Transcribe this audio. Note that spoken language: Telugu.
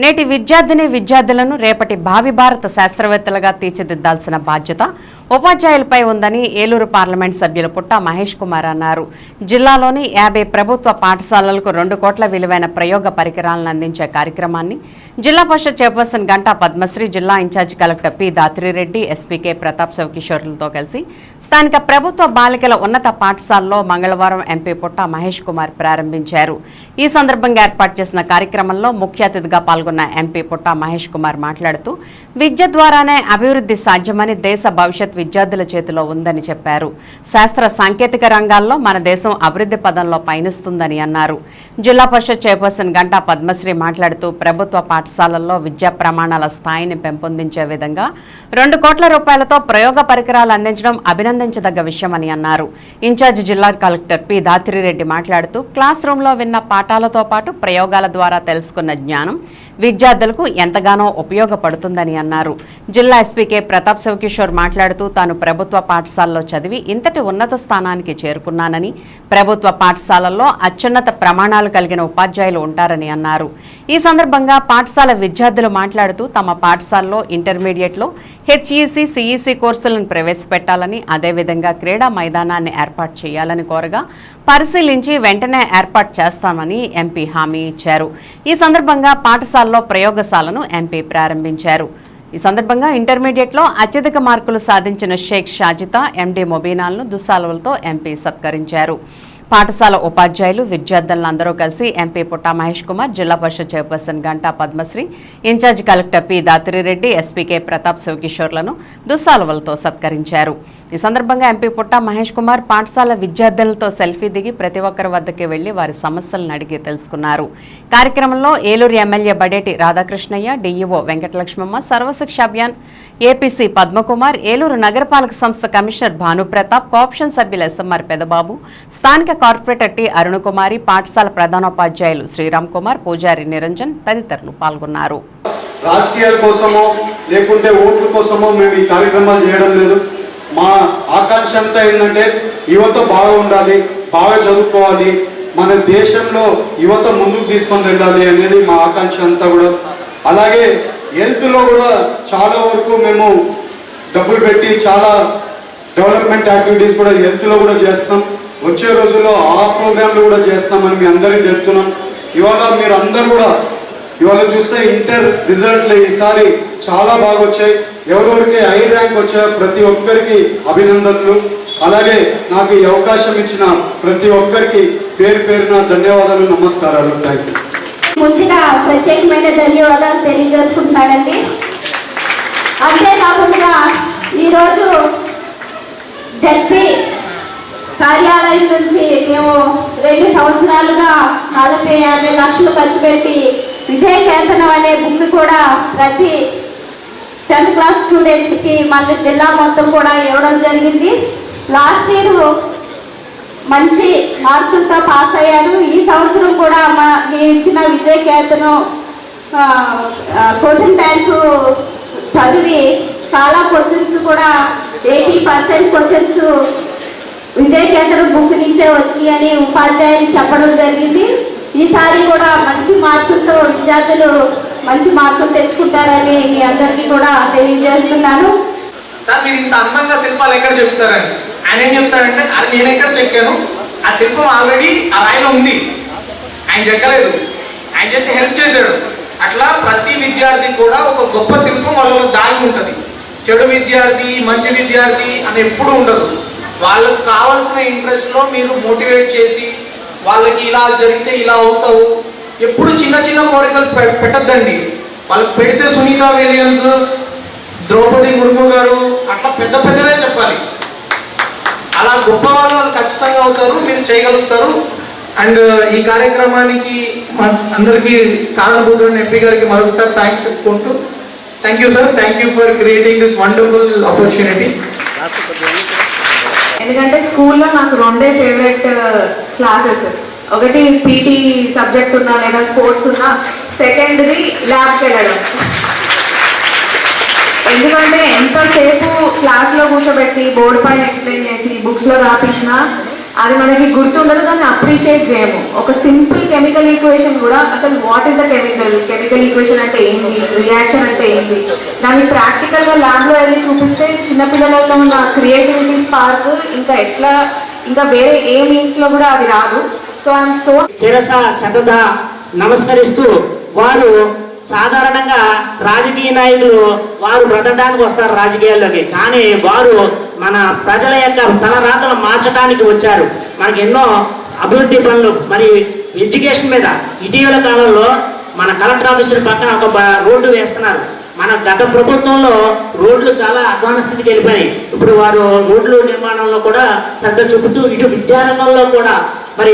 నేటి విద్యార్థిని విద్యార్థులను రేపటి భావి భారత శాస్త్రవేత్తలుగా తీర్చిదిద్దాల్సిన బాధ్యత ఉపాధ్యాయులపై ఉందని ఏలూరు పార్లమెంట్ సభ్యులు పుట్ట మహేష్ కుమార్ అన్నారు. జిల్లాలోని యాభై ప్రభుత్వ పాఠశాలలకు రెండు కోట్ల విలువైన ప్రయోగ పరికరాలను అందించే కార్యక్రమాన్ని జిల్లా పరిషత్ చైర్పర్సన్ గంటా పద్మశ్రీ జిల్లా incharge collector P Dhatrireddy SP K Pratap శివకిషోర్లతో కలిసి స్థానిక ప్రభుత్వ బాలికల ఉన్నత పాఠశాలలో మంగళవారం ఎంపీ పుట్ట మహేష్ కుమార్ ప్రారంభించారు. ఈ సందర్భంగా ఏర్పాటు చేసిన కార్యక్రమంలో ముఖ్య అతిథిగా పాల్గొన్న ఎంపీ పుట్ట మహేష్ కుమార్ మాట్లాడుతూ విద్య ద్వారానే అభివృద్ధి సాధ్యమని దేశ భవిష్యత్ విద్యార్థుల చేతిలో ఉందని చెప్పారు. శాస్త్ర సాంకేతిక రంగాల్లో మన దేశం అభివృద్ధి పదంలో పయనిస్తుందని అన్నారు. జిల్లా పరిషత్ చైర్పర్సన్ గంటా పద్మశ్రీ మాట్లాడుతూ ప్రభుత్వ పాఠశాలల్లో విద్యా ప్రమాణాల స్థాయిని పెంపొందించే విధంగా రెండు కోట్ల రూపాయలతో ప్రయోగ పరికరాలు అందించడం అభినందించదగ్గ విషయమని అన్నారు. ఇన్ఛార్జి జిల్లా కలెక్టర్ పి. దాత్రిరెడ్డి మాట్లాడుతూ క్లాస్ రూమ్లో విన్న పాఠాలతో పాటు ప్రయోగాల ద్వారా తెలుసుకున్న జ్ఞానం విద్యార్థులకు ఎంతగానో ఉపయోగపడుతుందని అన్నారు. జిల్లా ఎస్పీకే ప్రతాప్ శివకిషోర్ మాట్లాడుతూ తాను ప్రభుత్వ పాఠశాలలో చదివి ఇంతటి ఉన్నత స్థానానికి చేరుకున్నానని ప్రభుత్వ పాఠశాలల్లో అత్యున్నత ప్రమాణాలు కలిగిన ఉపాధ్యాయులు ఉంటారని అన్నారు. ఈ సందర్భంగా పాఠశాల విద్యార్థులు మాట్లాడుతూ తమ పాఠశాలలో ఇంటర్మీడియట్లో హెచ్ఈసి సిఈసి కోర్సులను ప్రవేశపెట్టాలని అదేవిధంగా క్రీడా మైదానాన్ని ఏర్పాటు చేయాలని కోరగా పరిశీలించి వెంటనే ఏర్పాటు చేస్తామని ఎంపీ హామీ ఇచ్చారు. ఈ సందర్భంగా పాఠశాలలో ప్రయోగశాలను ఎంపీ ప్రారంభించారు. ఈ సందర్భంగా ఇంటర్మీడియట్లో అత్యధిక మార్కులు సాధించిన షేక్ షాజితా ఎండీ మొబీనాల్ను దుస్సాలవలతో ఎంపీ సత్కరించారు. పాఠశాల ఉపాధ్యాయులు విద్యార్థులను అందరూ కలిసి MP Putta Mahesh Kumar Zilla Parishad chairperson Ganta Padmasri incharge collector P Datirireddy SP K Pratap శివకిషోర్లను దుస్సాలవలతో సత్కరించారు. ఈ సందర్భంగా ఎంపీ పుట్టా మహేష్ కుమార్ పాఠశాల విద్యార్థులతో సెల్ఫీ దిగి ప్రతి ఒక్కరి వద్దకి వెళ్ళి వారి సమస్యలను అడిగి తెలుసుకున్నారు. కార్యక్రమంలో Eluru MLA Badeti Radhakrishnaiah DEO Venkatalakshmamma Sarva Shiksha Abhiyan APC Padmakumar Eluru నగరపాలక సంస్థ కమిషనర్ భానుప్రతాప్ కోఆప్షన్ సభ్యులు ఎస్ఎంఆర్ పెదబాబు స్థానిక కార్పొరేటర్ టి అరుణకుమారి పాఠశాల ప్రధానోపాధ్యాయులు శ్రీరామ్ కుమార్ పూజారి నిరంజన్ తదితరులు పాల్గొన్నారు. రాజకీయాల కోసమో లేకుంటే ఓట్ల కోసమో మేము ఈ కార్యక్రమాలు చేయడం లేదు. మా ఆకాంక్ష అంతా ఏంటంటే యువత బాగా ఉండాలి బాగా చదువుకోవాలి. మన దేశంలో యువత ముందుకు తీసుకొని వెళ్ళాలి అనేది మా ఆకాంక్ష అంతా కూడా. అలాగే హెల్త్లో కూడా చాలా వరకు మేము డబ్బులు పెట్టి చాలా డెవలప్మెంట్ యాక్టివిటీస్ కూడా హెల్త్లో కూడా చేస్తాం వచ్చే రోజుల్లో ఆ ప్రోగ్రాంలు కూడా చేస్తామని మీ అందరికీ చెప్తున్నాం. ఇవాళ మీరు అందరూ కూడా ఇవాళ చూస్తే ఇంటర్ రిజల్ట్లు ఈసారి చాలా బాగా వచ్చాయి ఎవరెవరికి హై ర్యాంక్ వచ్చాయో ప్రతి ఒక్కరికి అభినందనలు. అలాగే నాకు ఈ అవకాశం ఇచ్చిన ప్రతి ఒక్కరికి పేరు పేరున ధన్యవాదాలు నమస్కారాలు. థ్యాంక్ యూ ముందుగా ప్రత్యేకమైన ధన్యవాదాలు తెలియజేసుకుంటానండి. అంతేకాకుండా ఈరోజు జడ్పీ కార్యాలయం నుంచి మేము రెండు సంవత్సరాలుగా నలభై యాభై లక్షలు ఖర్చు పెట్టి విజయ కేతనం అనే బుక్ కూడా ప్రతి టెన్త్ క్లాస్ స్టూడెంట్కి మళ్ళీ జిల్లా మొత్తం కూడా ఇవ్వడం జరిగింది. లాస్ట్ ఇయర్ మంచి మార్కులతో పాస్ అయ్యారు. ఈ సంవత్సరం కూడా మా మేము ఇచ్చిన విజయ కేతనం క్వశ్చన్ బ్యాంక్ చదివి చాలా క్వశ్చన్స్ కూడా ఎయిటీ పర్సెంట్ క్వశ్చన్స్ విజయ కేంద్రం బుక్ నుంచే వచ్చినాయని ఉపాధ్యాయులు చెప్పడం జరిగింది. ఈసారి కూడా మంచి మార్కులతో విద్యార్థులు మంచి మార్కులు తెచ్చుకుంటారని మీ అందరికీ కూడా తెలియజేస్తున్నాను. సార్ మీరు ఇంత అందంగా శిల్పాలు ఎక్కడ చెప్తారండి? ఆయన ఏం చెప్తారంటే అది నేను ఎక్కడ చెక్కాను? ఆ శిల్పం ఆల్రెడీ ఆ రాయిలో ఉంది. ఆయన చెక్కలేదు. ఆయన జస్ట్ హెల్ప్ చేశాడు. అట్లా ప్రతి విద్యార్థి కూడా ఒక గొప్ప శిల్పం వాళ్ళలో దాగి ఉంటుంది. చెడు విద్యార్థి మంచి విద్యార్థి అని ఎప్పుడూ ఉండదు. వాళ్ళకు కావాల్సిన ఇంట్రెస్ట్లో మీరు మోటివేట్ చేసి వాళ్ళకి ఇలా జరిగితే ఇలా అవుతావు. ఎప్పుడు చిన్న చిన్న కోరికలు పె- పెట్టద్దండి. వాళ్ళకి పెడితే సునీత విలియమ్స్ ద్రౌపది ముర్ము గారు అట్లా పెద్ద పెద్దవే చెప్పాలి. అలా గొప్ప వాళ్ళు ఖచ్చితంగా అవుతారు మీరు చేయగలుగుతారు. అండ్ ఈ కార్యక్రమానికి అందరికీ కారణభూతుడు ఎంపీ గారికి మరొకసారి థ్యాంక్స్ చెప్పుకుంటూ thank you sir thank you for creating this wonderful opportunity ఎందుకంటే స్కూల్లో నాకు రెండే ఫేవరెట్ క్లాసెస్ uh, ఒకటి పీటీ సబ్జెక్ట్ ఉన్నా లేదా స్పోర్ట్స్ ఉన్నా సెకండ్ది ల్యాబ్కి వెళ్ళడం. ఎందుకంటే ఎంతసేపు క్లాస్లో కూర్చోబెట్టి బోర్డు పైన ఎక్స్ప్లెయిన్ చేసి బుక్స్లో రాపించినా అది మనకి గుర్తుండదు దాన్ని అప్రిషియేట్ చేయము. ఒక సింపుల్ కెమికల్ ఈక్వేషన్ కూడా అసలు what is the chemical chemical equation అంటే ఏంటి? రియాక్షన్ అంటే ఏంటి? దాన్ని ప్రాక్టికల్గా ల్యాబ్లో వెళ్ళి చూపిస్తే చిన్నపిల్లలలో ఉన్న క్రియేటివిటీ స్పార్క్ ఇంకా ఎట్లా ఇంకా వేరే ఏ మీన్స్లో కూడా అది రాదు. సో ఐఎమ్ సో శిరస సతత నమస్కరిస్తూ వారు సాధారణంగా రాజకీయ నాయకులు వారు బ్రతకడానికి వస్తారు రాజకీయాల్లోకి. కానీ వారు మన ప్రజల యొక్క తలరాతలు మార్చడానికి వచ్చారు. మనకి ఎన్నో అభివృద్ధి పనులు మరి ఎడ్యుకేషన్ మీద ఇటీవల కాలంలో మన కలెక్టర్ ఆఫీసర్ పక్కన ఒక రోడ్డు వేస్తున్నారు. మన గత ప్రభుత్వంలో రోడ్లు చాలా అధ్వాన స్థితికి వెళ్ళిపోయినాయి. ఇప్పుడు వారు రోడ్లు నిర్మాణంలో కూడా శ్రద్ధ చూపుతూ ఇటు విద్యారంగంలో కూడా మరి